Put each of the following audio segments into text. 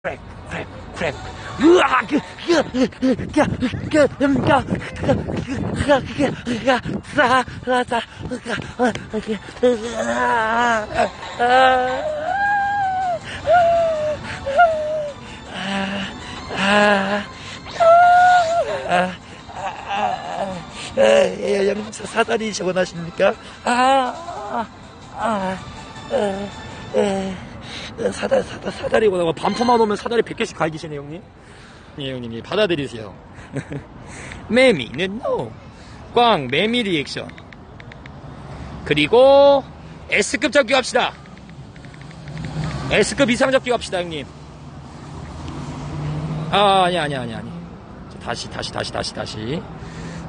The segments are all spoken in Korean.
크랙 크랙 크랙 으아 그, 그, 그, 그, 그, 그, 음, 그, 그, 그, 그, 그, 사, 사, 사, 그, 어, 그, 아, 아, 아, 아, 아, 예, 영 사다리 원하십니까? 아, 아, 아, 에, 에. 사다, 사다, 사다리 오다가 반품만 오면 사다리 100개씩 갈기시네, 형님. 예, 형님, 예, 받아들이세요. 매미는 노. 꽝, 매미 리액션. 그리고, S급 접기 갑시다. S급 이상 접기 갑시다, 형님. 아, 아니, 아니, 아니, 아니. 자, 다시, 다시, 다시, 다시, 다시.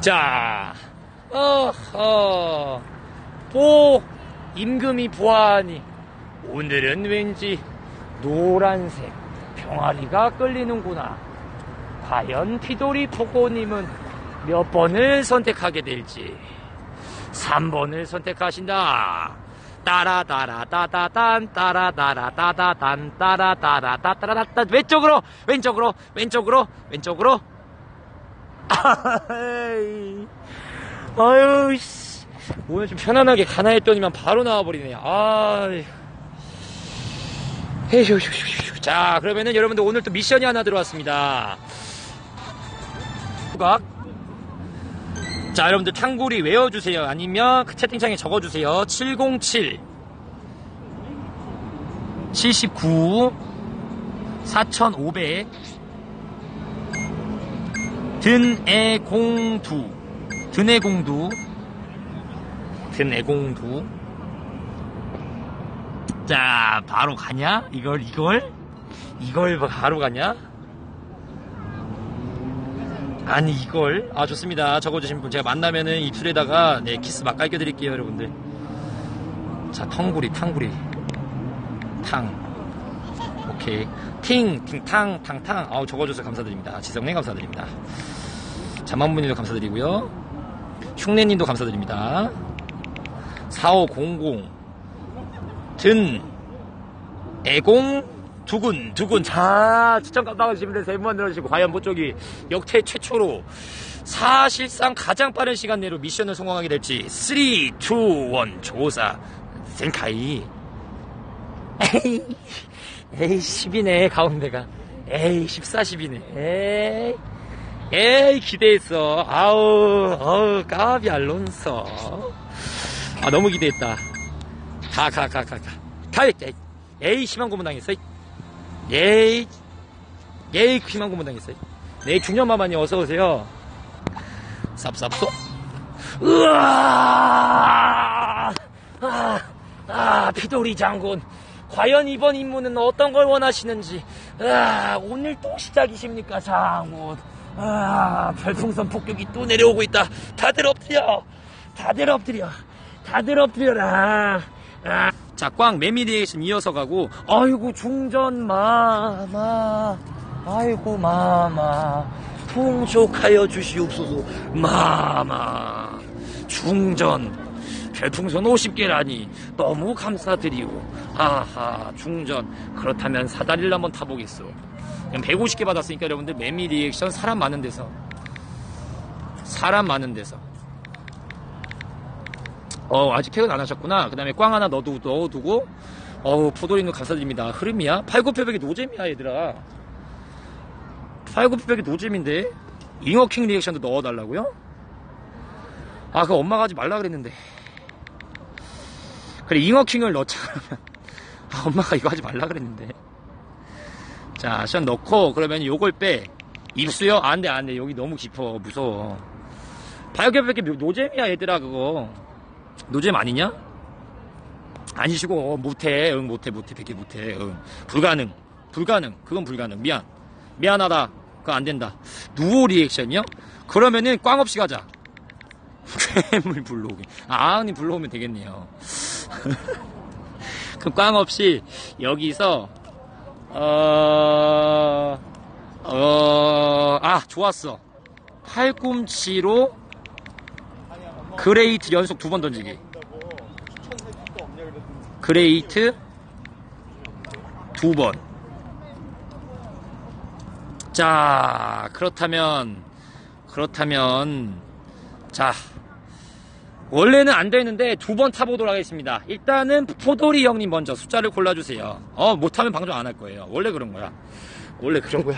자, 어, 어, 보, 임금이 보아하니. 오늘은 왠지 노란색 병아리가 끌리는구나. 과연 피도리 포고님은 몇 번을 선택하게 될지. 3번을 선택하신다. 따라따라 따다단 따라따라 따다단 따라따라 따따라따 왼쪽으로 왼쪽으로 왼쪽으로 왼쪽으로 아유 씨 오늘 좀 편안하게 가나 했더니만 바로 나와버리네 아 헤휴휴휴휴. 자, 그러면은 여러분들 오늘 또 미션이 하나 들어왔습니다. 후각. 자, 여러분들 탕구리 외워주세요. 아니면 그 채팅창에 적어주세요. 707 79 4500 든애공두 든애공두 든애공두 자, 바로 가냐? 이걸, 이걸? 이걸 바로 가냐? 아니, 이걸? 아, 좋습니다. 적어주신 분. 제가 만나면은 입술에다가, 네, 키스 막 깔겨드릴게요, 여러분들. 자, 텅구리, 탕구리. 탕. 오케이. 팅, 팅, 탕, 탕, 탕. 아우, 적어줘서 감사드립니다. 지성님 감사드립니다. 자만분님도 감사드리고요. 흉내님도 감사드립니다. 4500. 든 애공 두근 두근. 자 추천 깜빡하시면 분세 분만 들어주시고 과연 모쪽이 역대 최초로 사실상 가장 빠른 시간 내로 미션을 성공하게 될지. 3, 2, 1 조사. zen카이. 에이 에이 10이네 가운데가. 에이 14, 10이네. 에이 에이 기대했어. 아우 아우 까비 알론서 아 너무 기대했다 가, 가, 가, 가, 가. 가, 에이, 에이, 심한 고문 당했어. 에이, 에이, 심한 고문 당했어. 네, 중년마마님 어서오세요. 쌉쌉소. 으아! 아, 아, 피돌이 장군. 과연 이번 임무는 어떤 걸 원하시는지. 아, 오늘 또 시작이십니까, 장군. 아, 별풍선 폭격이 또 내려오고 있다. 다들 엎드려. 다들 엎드려. 다들 엎드려라. 아. 자, 꽝 메미리에이션 이어서 가고, 아이고, 중전 마마, 아이고, 마마, 풍족하여 주시옵소서, 마마, 중전, 별풍선 50개라니, 너무 감사드리오. 하하, 중전, 그렇다면 사다리를 한번 타보겠소. 그냥 150개 받았으니까 여러분들 메미 리액션 사람 많은 데서, 사람 많은 데서. 어, 아직 퇴근 안 하셨구나. 그 다음에 꽝 하나 넣어두, 넣어두고, 어우, 포도리는 감사드립니다. 흐름이야? 팔굽혀벽이 노잼이야, 얘들아. 팔굽혀벽이 노잼인데? 잉어킹 리액션도 넣어달라고요? 아, 그 엄마가 하지 말라 그랬는데. 그래, 잉어킹을 넣자. 아, 엄마가 이거 하지 말라 그랬는데. 자, 션 넣고, 그러면 요걸 빼. 입수요? 안 돼, 안 돼. 여기 너무 깊어. 무서워. 팔굽혀벽이 노잼이야, 얘들아, 그거. 노잼 아니냐? 아니시고 어, 못해 응 못해 못해 되게 못해 응. 불가능 불가능 그건 불가능. 미안. 미안하다. 그거 안 된다. 누워 리액션이요? 그러면은 꽝 없이 가자. 괴물 불러오게. 아 아은이 불러오면 되겠네요. 그럼 꽝 없이 여기서 어... 어... 아 좋았어. 팔꿈치로 그레이트 연속 두 번 던지기. 그레이트 두 번. 자, 그렇다면, 그렇다면, 자, 원래는 안 되는데 두 번 타보도록 하겠습니다. 일단은 포도리 형님 먼저 숫자를 골라주세요. 어, 못하면 방송 안 할 거예요. 원래 그런 거야. 원래 그런 거야.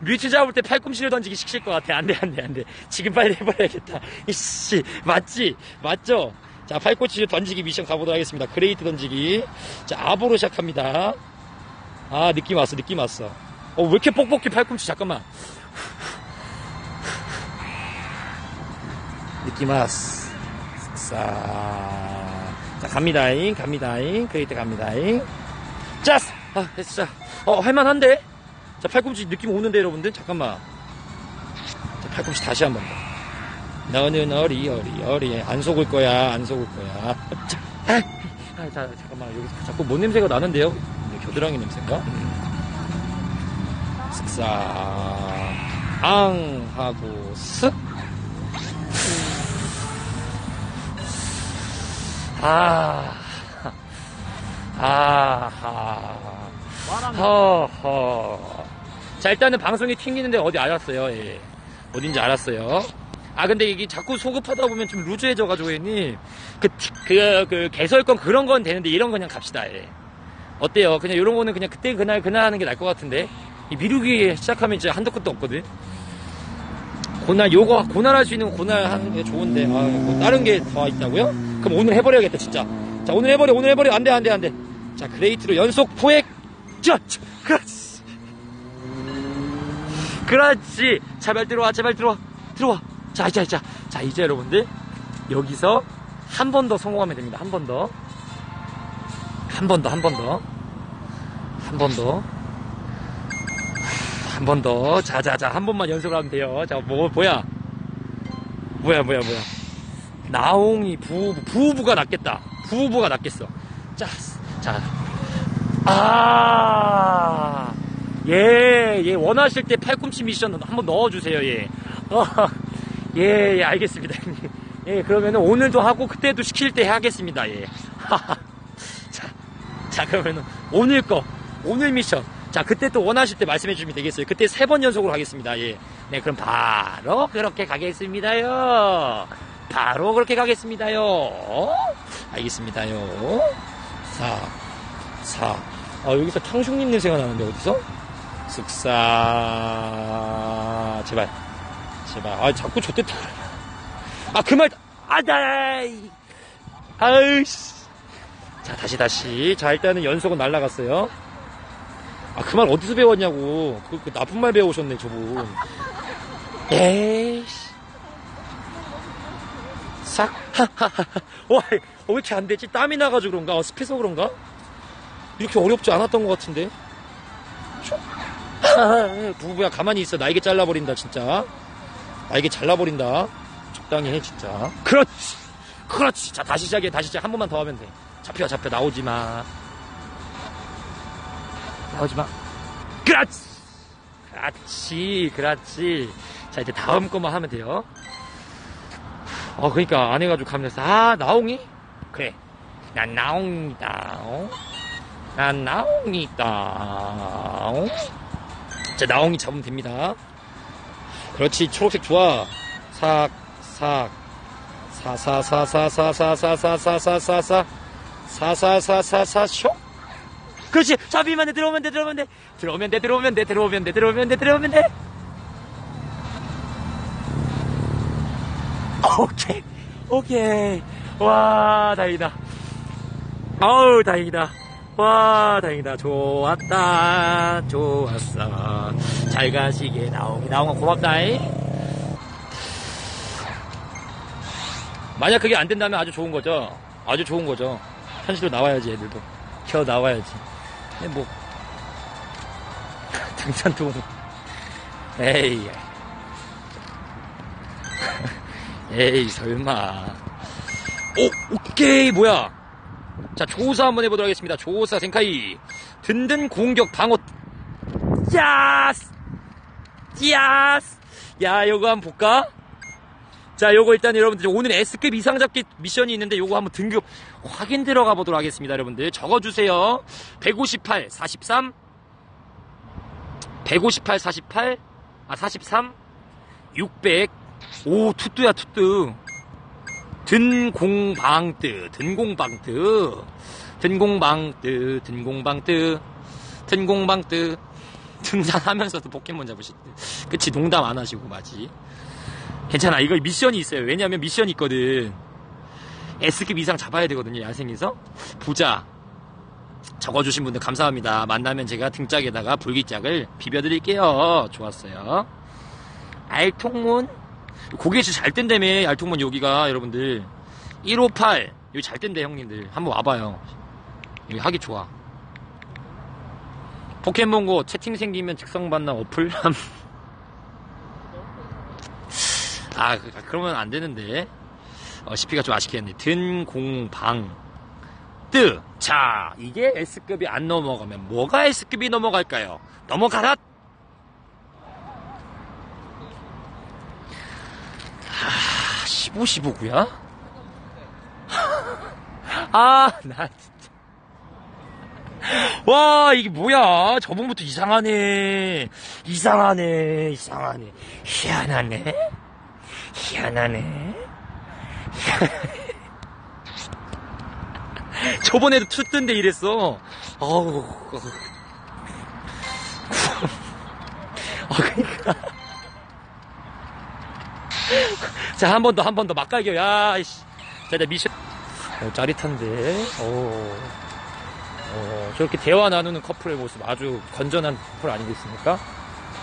뮤트 잡을 때 팔꿈치를 던지기 식실 것 같아. 안 돼, 안 돼, 안 돼. 지금 빨리 해봐야겠다. 이씨, 맞지? 맞죠? 자, 팔꿈치를 던지기 미션 가보도록 하겠습니다. 그레이트 던지기. 자, 아보로 시작합니다. 아, 느낌 왔어, 느낌 왔어. 어, 왜 이렇게 뻑뻑해, 팔꿈치? 잠깐만. 느낌 왔어. 자, 자, 갑니다잉, 갑니다잉. 그레이트 갑니다잉. 자, 아, 됐어. 어, 할만한데? 자, 팔꿈치 느낌 오는데, 여러분들? 잠깐만. 자, 팔꿈치 다시 한번 더. 너는 어리, 어리, 어리. 안 속을 거야, 안 속을 거야. 자, 아, 아, 자, 잠깐만. 여기서 자꾸 뭔 냄새가 나는데요? 네, 겨드랑이 냄새인가? 쓱싹. 앙, 하고, 쓱. 아, 아하. 허허. 자, 일단은 방송이 튕기는데 어디 알았어요. 예. 어딘지 알았어요. 아, 근데 이게 자꾸 소급하다 보면 좀 루즈해져 가지고, 형님. 그, 티- 그, 그, 개설권 그런 건 되는데 이런 거 그냥 갑시다, 예. 어때요? 그냥 이런 거는 그냥 그때 그날 그날 하는 게 나을 것 같은데. 이 미루기 시작하면 이제 한도 끝도 없거든. 고날, 요거, 고날 할 수 있는 거 고날 하는 게 좋은데, 아, 뭐 다른 게 더 있다고요? 그럼 오늘 해버려야겠다, 진짜. 자, 오늘 해버려, 오늘 해버려. 안 돼, 안 돼, 안 돼. 자, 그레이트로 연속 포획. 자, 자, 그렇지. 그렇지. 제발 들어와, 제발 들어와. 들어와. 자, 자, 자. 자, 이제 여러분들. 여기서 한 번 더 성공하면 됩니다. 한 번 더. 한 번 더, 한 번 더. 한 번 더. 한 번 더. 자, 자, 자. 한 번만 연습을 하면 돼요. 자, 뭐, 뭐야. 뭐야, 뭐야, 뭐야. 나옹이 부부, 부부가 낫겠다. 부부가 낫겠어. 자, 자. 아, 예, 예, 원하실 때 팔꿈치 미션 한번 넣어주세요, 예. 어, 예, 예, 알겠습니다, 형님. 예, 그러면은 오늘도 하고 그때도 시킬 때 하겠습니다, 예. 자, 자, 그러면은 오늘 거, 오늘 미션. 자, 그때 또 원하실 때 말씀해 주시면 되겠어요. 그때 세 번 연속으로 하겠습니다, 예. 네, 그럼 바로 그렇게 가겠습니다요. 바로 그렇게 가겠습니다요. 알겠습니다요. 사, 사. 아, 여기서 탕수육 냄새가 나는데, 어디서? 쓱싹. 제발. 제발. 아, 자꾸 좆됐다. 아, 그 말, 아, 나, 아으씨. 자, 다시, 다시. 자, 일단은 연속은 날라갔어요. 아, 그 말 어디서 배웠냐고. 그, 그 나쁜 말 배우셨네, 저분. 에이씨. 싹, 하하하. 와, 어, 왜 이렇게 안 되지? 땀이 나가지고 그런가? 어, 습해서 그런가? 이렇게 어렵지 않았던 것 같은데. 슉. 부부야, 가만히 있어. 나에게 잘라버린다, 진짜. 나에게 잘라버린다. 적당히 해, 진짜. 그렇지. 그렇지. 자, 다시 시작해. 다시 시작. 한 번만 더 하면 돼. 잡혀, 잡혀. 나오지 마. 나오지 마. 그렇지. 그렇지. 그렇지. 자, 이제 다음 것만 하면 돼요. 어, 그니까, 안 해가지고 가면 됐어. 아, 나옹이? 그래. 난 나옹이다. 어? 난 나옹이다. 어? 자, 나옹이 잡으면 됩니다. 그렇지, 초록색 좋아. 삭, 삭. 사, 사, 사, 사, 사, 사, 사, 사, 사, 사, 사, 사. 사, 사, 사, 사, 사, 쇼. 그렇지, 잡히면 돼, 들어오면 돼, 들어오면 돼. 들어오면 돼, 들어오면 돼, 들어오면 돼, 들어오면 돼, 들어오면 돼. 오케이, 오케이. 와, 다행이다. 아우, 다행이다. 와, 다행이다. 좋았다. 좋았어. 잘 가시게, 나옹이. 나옹아, 고맙다잉. 만약 그게 안 된다면 아주 좋은 거죠. 아주 좋은 거죠. 현실로 나와야지, 애들도. 켜 나와야지. 뭐. 등산도 에이 에이 설마 오 오케이 뭐야 자 조사 한번 해보도록 하겠습니다. 조사 생카이. 든든 공격 방어. 야스! 야스! 야 요거 한번 볼까? 자 요거 일단 여러분들 오늘 S급 이상 잡기 미션이 있는데 요거 한번 등급 확인 들어가 보도록 하겠습니다 여러분들. 적어주세요. 158 43 158 48 아 43 600 오 투뚜야 투뚜 든공방뜨 든공방뜨. 든공방뜨 든공방뜨. 든공방뜨. 등산하면서도 포켓몬 잡으실 때 그치 농담 안 하시고 맞지. 괜찮아 이거 미션이 있어요. 왜냐면 미션이 있거든. S급 이상 잡아야 되거든요 야생에서. 부자. 적어주신 분들 감사합니다. 만나면 제가 등짝에다가 불기짝을 비벼드릴게요. 좋았어요. 알통문 고개 진짜 잘 뜬다며 알통문 여기가 여러분들. 158 여기 잘 뜬대 형님들. 한번 와봐요. 여기 하기 좋아. 포켓몬고 채팅 생기면 즉성받나 어플? 아 그- 그러면 안 되는데. 어, CP가 좀 아쉽겠네. 든공방. 뜨. 자, 이게 S급이 안 넘어가면 뭐가 S급이 넘어갈까요? 넘어가라! 하, 15, 15구야? 아, 나 진짜. 와, 이게 뭐야? 저번부터 이상하네. 이상하네. 이상하네. 희한하네. 희한하네. 저번에도 투뜬데 이랬어. 어우. 어, 그니까. 자, 한 번 더, 한 번 더, 막갈겨, 야, 이씨. 자, 나 미션. 어, 짜릿한데. 어, 어, 저렇게 대화 나누는 커플의 모습 아주 건전한 커플 아니겠습니까?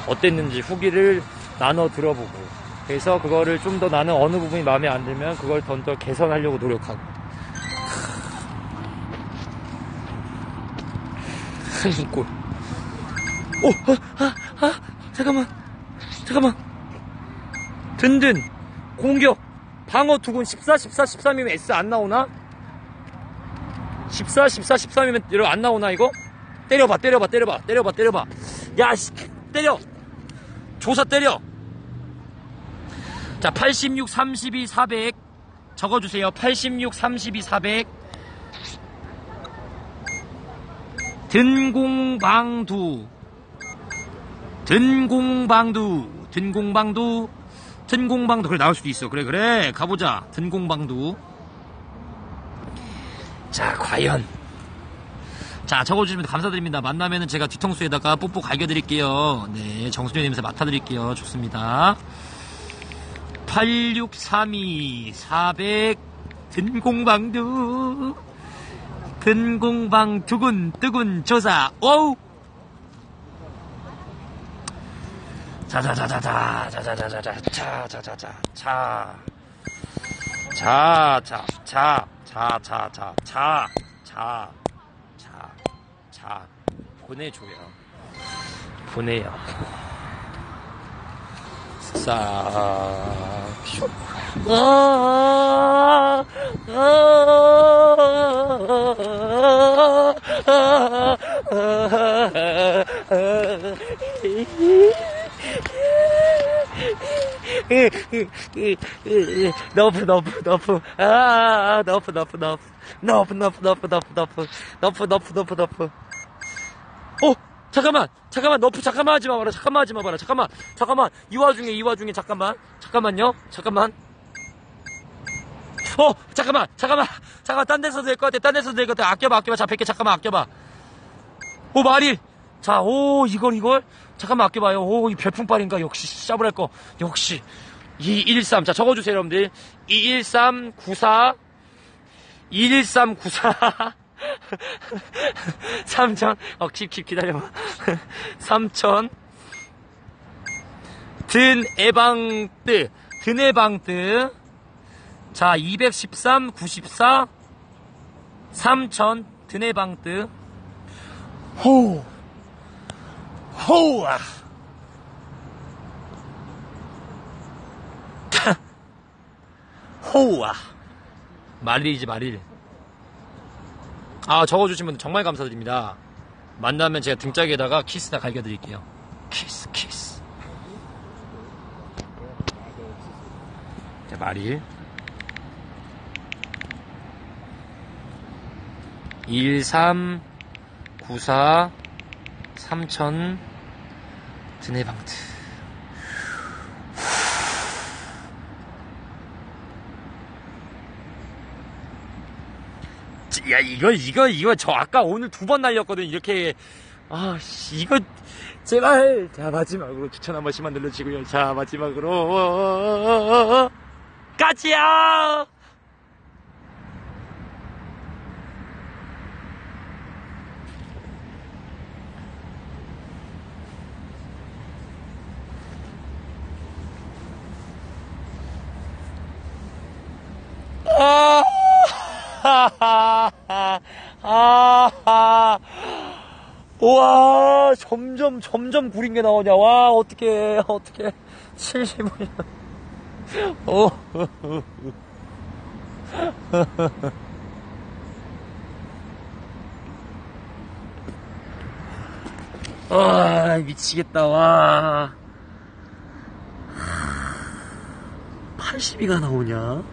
어땠는지 후기를 나눠 들어보고. 그래서 그거를 좀 더 나는 어느 부분이 마음에 안 들면 그걸 더, 더 개선하려고 노력하고. 꼴. 오, 아, 아, 아, 잠깐만, 잠깐만. 든든, 공격, 방어 두군 14, 14, 13이면 S 안 나오나? 14, 14, 13이면 이거 안 나오나 이거? 때려봐, 때려봐, 때려봐, 때려봐, 때려봐. 야, 씨, 때려. 조사 때려. 자, 86, 32, 400 적어주세요. 86, 32, 400. 든공방두 든공방두 든공방두 든공방두 그래 나올 수도 있어. 그래 그래. 가보자. 든공방두 자 과연. 자 적어주시면 감사드립니다. 만나면은 제가 뒤통수에다가 뽀뽀 갈겨드릴게요. 네 정수리 냄새 맡아드릴게요. 좋습니다. 8632 400 든공방두. 근공방 두근 뜨군 조사. 오우 자자자자자 자 자자자자 자 자자자 자 자자자자자자자자자자 보내줘요 보내요 싹 슉. 아, 아, 아, 너프 너프 너프. 아 너프 너프 너프. 너프 너프 너프 너프 너프. 너프 너프 너프 너프. 어 잠깐만. 잠깐만 너프 잠깐만 하지 마 봐라. 잠깐만 하지 마 봐라. 잠깐만. 잠깐만. 이 와중에 이 와중에 잠깐만. 잠깐만요. 잠깐만. 어 잠깐만. 잠깐만. 잠깐만. 딴 데서 될 것 같아. 딴 데서 될 것 같아. 아껴봐 아껴봐. 자 100개 잠깐만 아껴봐. 오 말이. 자오 이걸 이걸 잠깐만 아껴봐요. 오 이 별풍빨인가? 역시 샤브랄 거. 역시. 213 자 적어주세요 여러분들. 213 94 213 94 3천. 어 킵킵 기다려봐. 3천. 든 에방뜨. 든 에방뜨. 자 213 94 3천. 든 에방뜨. 호 호 호우아. 호우아. 말일이지, 말일. 아, 적어주신 분 정말 감사드립니다. 만나면 제가 등짝에다가 키스나 갈겨드릴게요. 키스, 키스. 자, 말일. 13, 94, 3000, 드네방트. 야, 이거, 이거, 이거, 저 아까 오늘 두 번 날렸거든. 이렇게. 아, 씨, 이거, 제발. 자, 마지막으로 추천 한 번씩만 눌러주시고요. 자, 마지막으로. 까지야! 아, 아, 와, 점점, 점점 구린 게 나오냐. 와, 어떡해, 어떡해. 75년. 어. 와, 미치겠다, 와. 80이가 나오냐?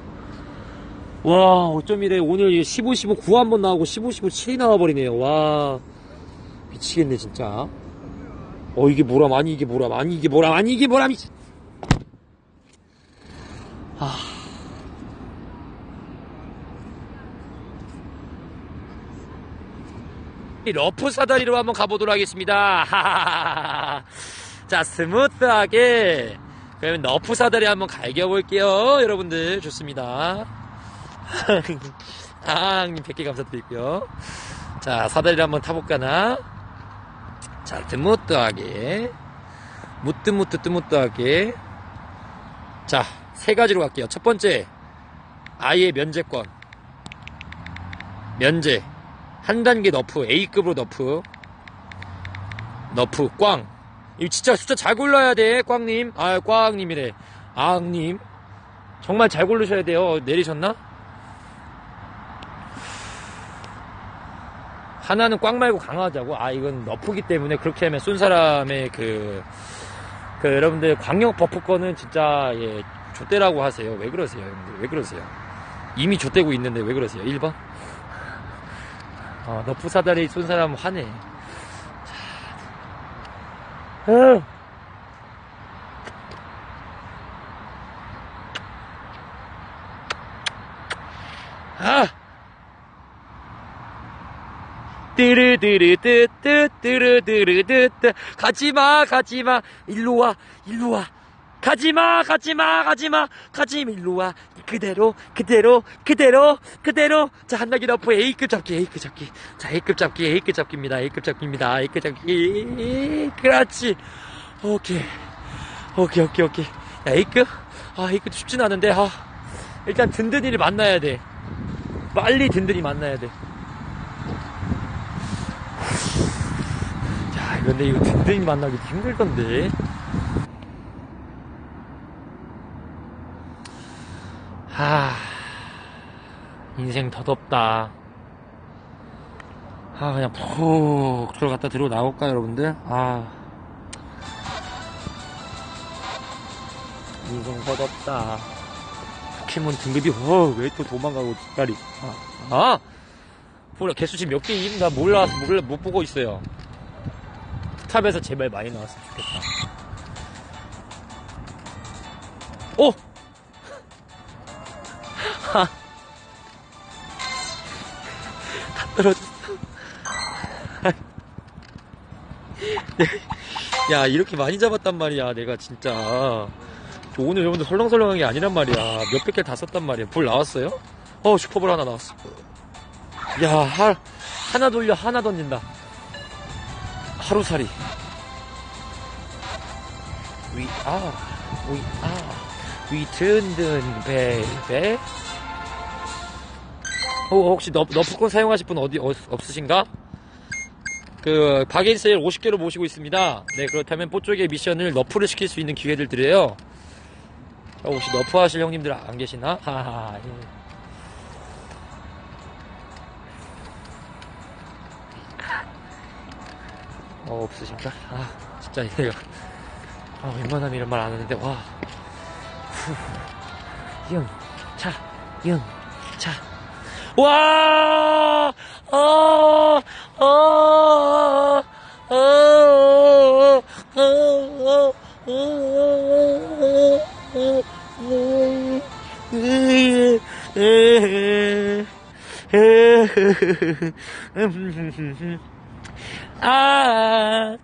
와, 어쩜 이래. 오늘 15, 15, 9 한번 나오고 15, 15, 7이 나와버리네요. 와. 미치겠네, 진짜. 어, 이게 뭐람, 아니, 이게 뭐람, 아니, 이게 뭐람, 아니, 이게 뭐람, 미치. 아. 이 러프 사다리로 한번 가보도록 하겠습니다. 자, 스무트하게. 그러면 러프 사다리 한번 갈겨볼게요. 여러분들, 좋습니다. 아님 100개 감사드리고요. 자, 사다리를 한번 타볼까나. 자, 뜨무뜨하게. 무뜨 무뜨 뜨무뜨하게. 자, 세 가지로 갈게요. 첫 번째, 아예 면제권. 면제. 한 단계 너프, A급으로 너프. 너프, 꽝. 이거 진짜 숫자 잘 골라야 돼, 꽝님. 아, 꽝님이래. 아님. 정말 잘 고르셔야 돼요. 내리셨나? 하나는 꽝 말고 강하자고. 아, 이건 너프기 때문에 그렇게 하면 쏜 사람의 그, 그 여러분들 광역 버프권은 진짜, 예, 좆대라고 하세요. 왜 그러세요, 형들? 왜 그러세요? 이미 좆대고 있는데 왜 그러세요? 1번? 어, 너프 사다리 쏜 사람 화내. 자. 응. 아! 뚜르드르뜨뜨 뜨르드르뜨 가지마 가지마. 일로와 일로와. 가지마 가지마 가지마. 가지마 일로와. 그대로 그대로 그대로 그대로. 자 한나기 너프 A급 잡기 A급 잡기. 자 A급 잡기 A급 잡기입니다. A급 잡기입니다. A급 잡기. 그렇지. 오케이. 오케이 오케이 오케이. 야 A급? 아 A급 쉽진 않은데 아. 일단 든든이를 만나야 돼. 빨리 든든히 만나야 돼 근데 이거 든든히 만나기 힘들던데. 하, 인생 더덥다. 아, 그냥 푹 들어갔다 들어 나올까, 여러분들? 아. 인생 더덥다. 포켓몬 등급이, 어, 왜 또 도망가고, 빨리. 아, 아! 몰라, 개수지 몇 개임? 나 몰라, 몰라, 못 보고 있어요. 탑에서 제발 많이 나왔으면 좋겠다. 오! 하. 다 떨어졌어. 야, 이렇게 많이 잡았단 말이야, 내가 진짜. 저 오늘 여러분들 설렁설렁한 게 아니란 말이야. 몇백 개 다 썼단 말이야. 불 나왔어요? 어, 슈퍼볼 하나 나왔어. 야, 하, 하나 돌려, 하나 던진다. 하루살이. We are, we are, we 든든 베베. 어, 혹시 너, 너프콘 사용하실 분 어디 없, 없으신가? 그 박인세일 50개로 모시고 있습니다. 네 그렇다면 뽀 쪽의 미션을 너프를 시킬 수 있는 기회를 드려요. 자, 혹시 너프 하실 형님들 안 계시나? 하하. 어 없으신가? 아 진짜 내가 아 웬만하면 이런 말 안 하는데 와. 후. 영, 차, 영, 차. 와! 어, 어, 어, 어, 어, 어, 어, 아,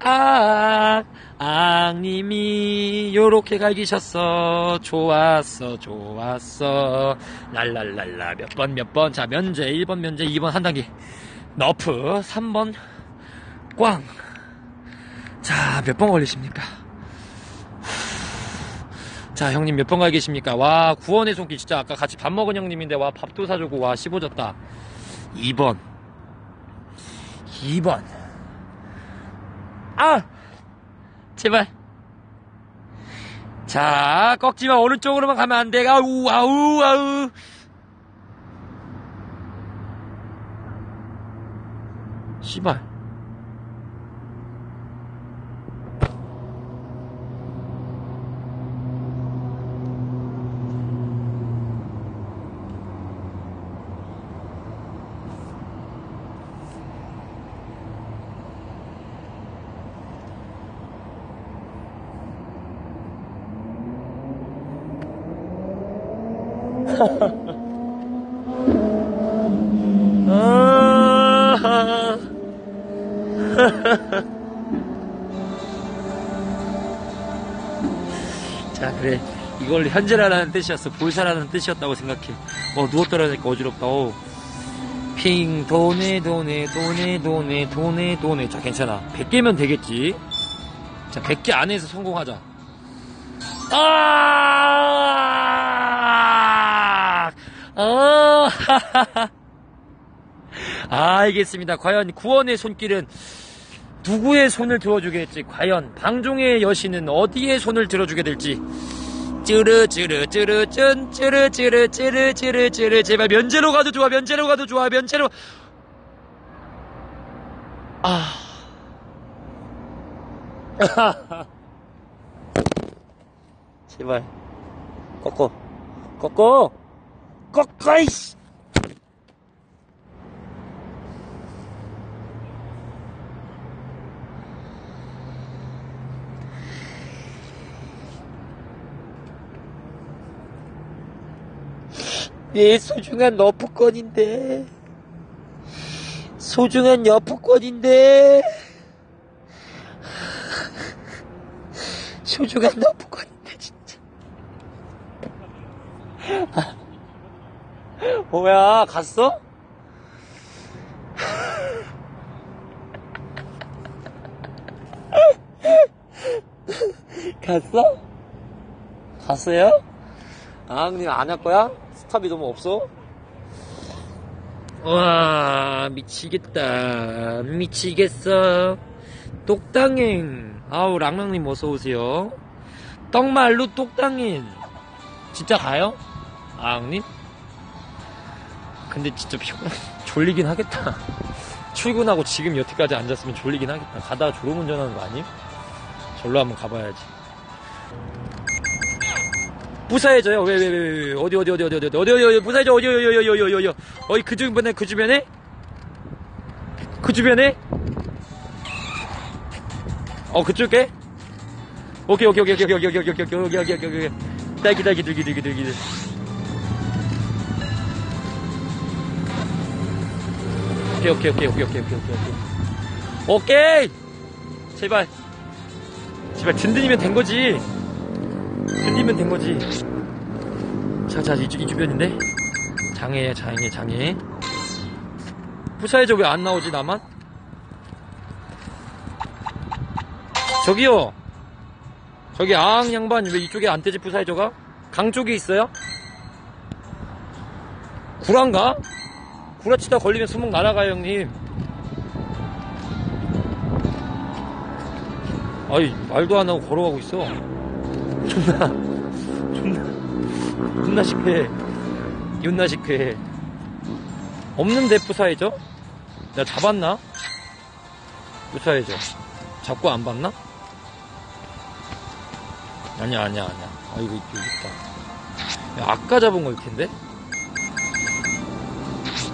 아, 앙님이 요렇게 갈기셨어. 좋았어, 좋았어. 랄랄랄라. 몇 번, 몇 번. 자, 면제. 1번 면제, 2번 한 단계. 너프. 3번 꽝. 자, 몇 번 걸리십니까? 자, 형님 몇 번 가 계십니까? 와, 구원의 손길 진짜 아까 같이 밥 먹은 형님인데 와, 밥도 사주고 와, 씹어졌다. 2번. 2번. 아! 제발. 자, 꺾지마. 오른쪽으로만 가면 안 돼. 아우, 아우, 아우. 씨발. 아. 자, 그래. 이걸 현재라는 뜻이었어. 볼사라는 뜻이었다고 생각해. 어, 누웠더라니까 어지럽다. 어. 핑, 도네, 도네, 도네, 도네, 도네, 도네. 자, 괜찮아. 100개면 되겠지. 자, 100개 안에서 성공하자. 아! 아! 알겠습니다. 과연 구원의 손길은 누구의 손을 들어주게 될지, 과연 방종의 여신은 어디에 손을 들어주게 될지. 찌르 찌르 찌르 쭌 찌르 찌르 찌르 찌르 찌르. 제발 면제로 가도 좋아 면제로 가도 좋아 면제로. 아. 제발. 꺾어. 꺾어. 꺾어 이씨 내 소중한 너프권인데 소중한 여프권인데 소중한 너프권인데 진짜 아, 뭐야 갔어? 갔어? 갔어요? 아, 형님 안 할 거야? 스탑이 너무 없어? 와, 미치겠다. 미치겠어. 똑당행. 아우, 랑랑님 어서오세요. 떡말로 똑당행. 진짜 가요? 아, 형님? 근데 진짜 피곤, 졸리긴 하겠다. 출근하고 지금 여태까지 앉았으면 졸리긴 하겠다. 가다가 졸음 운전하는 거 아님? 절로 한번 가봐야지. 무사해져요. 왜, 왜, 왜, 왜, 왜. 어디, 어디, 어디, 어디, 어디, 어디, 어디, 어디, 무사해져. 어디, 어디, 어디, 어디, 어디, 어디, 어디, 그 주변에, 그 주변에? 그 주변에? 어, 그쪽에? 오케이, 오케이, 오케이, 오케이, 오케이, 오케이, 오케이, 오케이, 오케이, 오케이, 오케이, 오케이. 딸기, 딸기, 들기, 들기, 들기, 들기. 오케이, 오케이, 오케이, 오케이, 오케이, 오케이, 오케이. 오케이! 제발. 제발, 든든이면 된 거지. 든든이면 된 거지. 자, 자, 이쪽, 이 주변인데? 장애야, 장애, 장애. 부사해저 왜안 나오지, 나만? 저기요! 저기 앙 양반 왜 이쪽에 안 떼지 부사해저가? 강 쪽에 있어요? 구란가? 구라치다 걸리면 수목 날아가요 형님 아이, 말도 안 하고 걸어가고 있어. 존나, 존나, 존나 시크해. 존나 시크해. 없는데 부사해져? 내가 잡았나? 부사해져. 잡고 안 봤나? 아니야, 아니야, 아니야. 아, 이거, 이거 있다. 야, 아까 잡은 거일 텐데?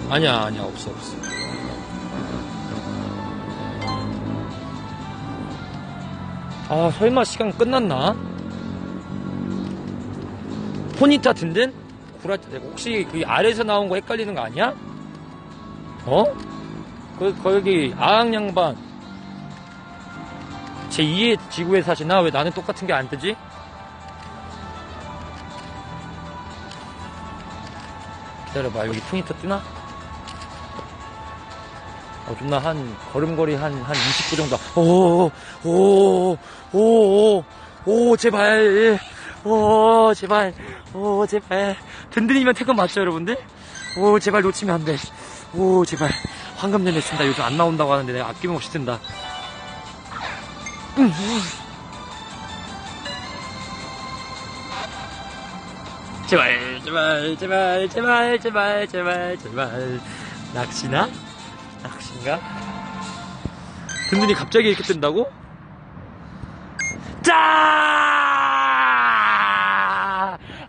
아니야, 아니야, 없어, 없어. 아, 설마 시간 끝났나? 포니타 든든? 구라, 혹시 그 아래에서 나온 거 헷갈리는 거 아니야? 어? 그, 거기, 아항양반. 제 2의 지구에 사시나? 왜 나는 똑같은 게 안 뜨지? 기다려봐, 여기 포니타 뜨나? 어, 존나 한, 걸음걸이 한, 한 20분 정도. 오, 오, 오, 오, 오, 제발. 오, 제발. 오, 제발. 든든이면 태권 맞죠, 여러분들? 오, 제발 놓치면 안 돼. 오, 제발. 황금 연애 쓴다. 요즘 안 나온다고 하는데 내가 아낌없이 뜬다. 음. 제발, 제발, 제발, 제발, 제발, 제발, 제발. 낚시나? 낚시인가? 든든이 갑자기 이렇게 뜬다고? 짜!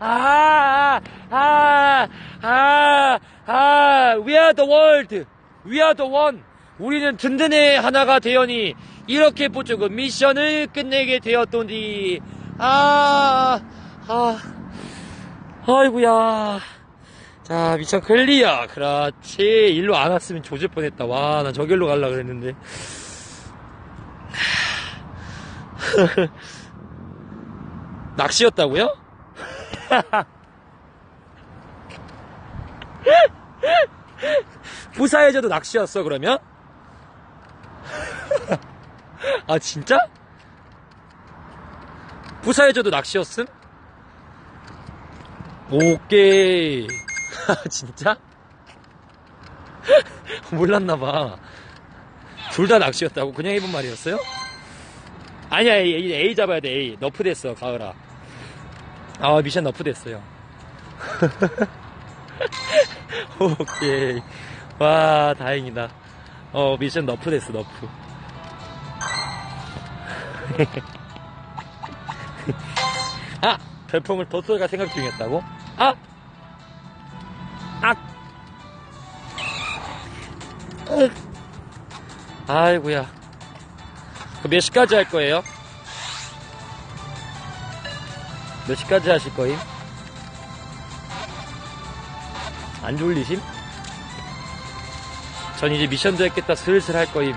아, 아, 아, 아, we are the world. We are the one. 우리는 든든의 하나가 되어니 이렇게 보조금 미션을 끝내게 되었더니 아, 아, 아이구야. 자, 미션 클리어. 그렇지. 일로 안 왔으면 조질 뻔했다. 와, 나 저길로 갈라 그랬는데. 낚시였다고요? 부사해줘도 낚시였어, 그러면? 아, 진짜? 부사해줘도 낚시였음? 오케이. 아, 진짜? 몰랐나봐. 둘 다 낚시였다고? 그냥 해본 말이었어요? 아니야, A, A 잡아야 돼, A. 너프 됐어, 가을아. 아, 미션 너프 됐어요. 오케이. 와, 다행이다. 어, 미션 너프 됐어, 너프. 아! 별풍을 도토리가 생각 중이었다고? 아! 아! 으. 아이고야. 그몇 시까지 할 거예요? 몇 시까지 하실 거임? 안 졸리심? 전 이제 미션도 했겠다 슬슬 할 거임.